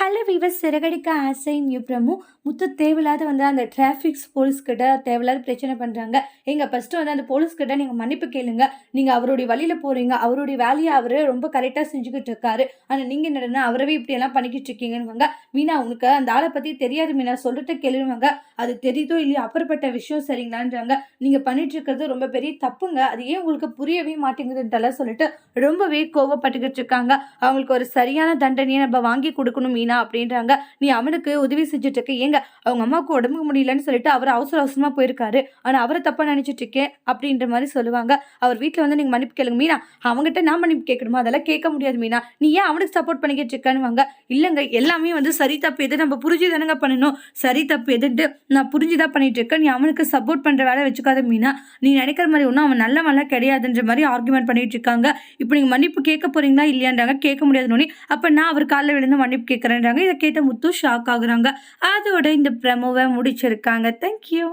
Hello viewer Siragadikka ஆசை new Prabhu முத்து தேவையில்லாத வந்து அந்த டிராஃபிக்ஸ் போலீஸ்கிட்ட தேவையில்லாத பிரச்சனை பண்ணுறாங்க எங்கள் ஃபஸ்ட்டு வந்து அந்த போலீஸ்கிட்ட நீங்கள் மன்னிப்பு கேளுங்க. நீங்கள் அவருடைய வழியில் போகிறீங்க அவருடைய வேலையை அவர் ரொம்ப கரெக்டாக செஞ்சுக்கிட்டு இருக்காரு. ஆனால் நீங்கள் என்னடனா அவரவே இப்படியெல்லாம் பண்ணிக்கிட்டு இருக்கீங்கன்னு மீனா உனக்கு அந்த ஆளை பற்றி தெரியாது மீனா. சொல்லிட்டு கேளுவாங்க அது தெரியுதோ இல்லையோ அப்புறப்பட்ட விஷயம் சரிங்களான்றாங்க. நீங்கள் பண்ணிட்டு இருக்கிறது ரொம்ப பெரிய தப்புங்க. அது ஏன் உங்களுக்கு புரியவே மாட்டேங்குதுன்றலாம் சொல்லிட்டு ரொம்பவே கோவப்பட்டுக்கிட்டு இருக்காங்க. அவங்களுக்கு ஒரு சரியான தண்டனையை நம்ம வாங்கி கொடுக்கணும் மீனா. அப்படின்றாங்க. நீ அவனுக்கு உதவி செஞ்சுட்டு இருக்க ஏங்க அவங்க அம்மாவுக்கு உடம்புக்கு முடியலன்னு சொல்லிட்டு அவர் அவசர அவசரமாக போயிருக்காரு. ஆனால் அவரை தப்பாக நினச்சிட்டு இருக்கேன் அப்படின்ற மாதிரி சொல்லுவாங்க. அவர் வீட்டில் வந்து நீங்கள் மன்னிப்பு கேளுங்க. மீனா அவங்ககிட்ட நான் மன்னிப்பு கேட்கணுமா? அதெல்லாம் கேட்க முடியாது மீனா. நீ ஏன் அவனுக்கு சப்போர்ட் பண்ணிக்கிட்டு இருக்கானுவாங்க இல்லைங்க எல்லாமே வந்து சரி தப்பு எது? நம்ம புரிஞ்சு தானங்க பண்ணணும். சரி தப்பு எதுன்ட்டு நான் புரிஞ்சுதான் பண்ணிட்டு இருக்கேன் நீ அவனுக்கு சப்போர்ட் பண்ணுற வேலை வச்சுக்காத மீனா. நீ நினைக்கிற மாதிரி ஒன்றும் அவன் நல்லவன்லாம் கிடையாதுன்ற மாதிரி ஆர்குமெண்ட் பண்ணிட்டு இருக்காங்க இப்போ நீங்கள் மன்னிப்பு கேட்க போறீங்களா? இல்லையான்றாங்க. கேட்க முடியாதுன்னு அப்போ நான் அவர் காலில் விழுந்து மன்னிப்பு பண்ணுறாங்க இதை கேட்ட முத்து ஷாக் ஆகுறாங்க. அதோட இந்த ப்ரமோவை முடிச்சிருக்காங்க. தேங்க்யூ